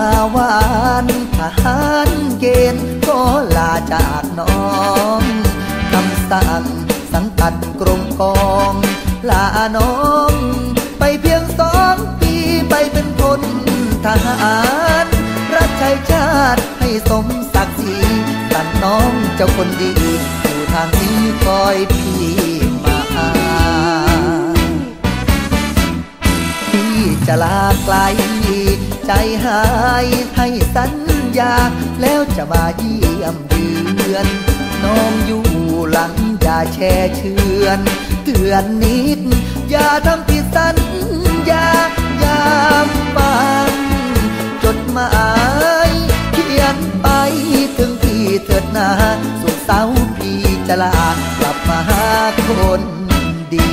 าหวานทหารเกณฑ์ก็ลาจากน้องคำสั่งสังกัดกรมกอง ลาน้อง ไปเพียงสองปีไปเป็นพลทหารรับใช้ชาติให้สมศักดิ์ศรีสั่นน้องเจ้าคนดี อยู่ทางนี้คอยพี่ จะลาไกล ใจหายให้สัญญา แล้วจะมาเยี่ยมเยือน น้องอยู่หลังอย่าแช่เชือนเตือนนิด อย่าทำผิดสัญญายามฟังจดหมายเขียนไปถึงพี่เถิดนาสุขเสาร์พี่จะลากลับมาหาคนดี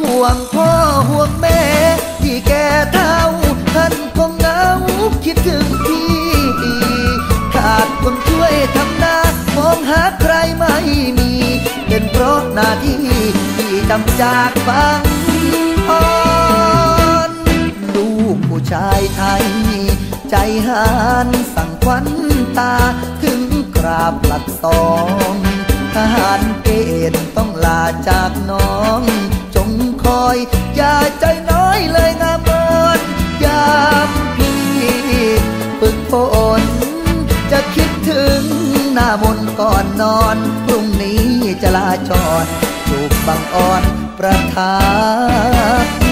ห่วงพ่อ หาใครไม่มี เป็นเพราะหน้าที่ที่จำจากฟังอ่อนลูกผู้ชายไทย ใจหานสั่งควันตา ถึงกราบหลักสองทหารเกณฑ์ต้องลาจากน้อง มนก่อนนอน พรุ่งนี้จะลาจอดจูบบางอ่อนประทับ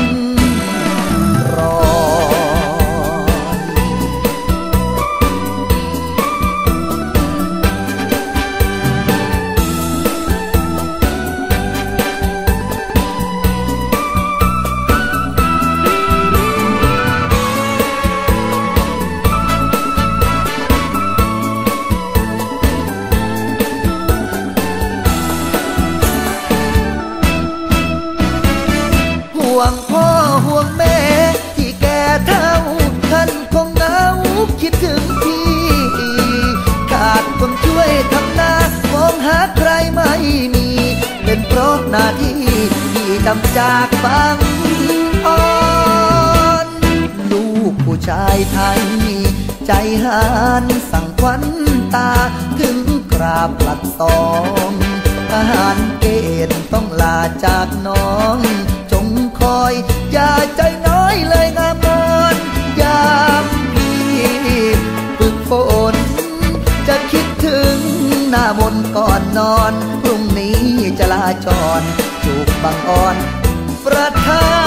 ห่วงพ่อห่วงแม่ ที่แก่เท่าท่านคงเหงาคิดถึงพี่ ขาดคนช่วยทำนามองหาใครไม่มี เป็นเพราะหน้าที่ที่จำจากฟังอ่อนลูกผู้ชายไทย ใจหานสั่งควันตาถึงกราบหลักสองทหารเกณฑ์ต้องลาจากน้อง ใจน้อยเลยงามนยามพี่ฝึกฝนจะคิดถึงหน้ามนก่อนนอน พรุ่งนี้จะลาจรจูบบังอ่อน ประทั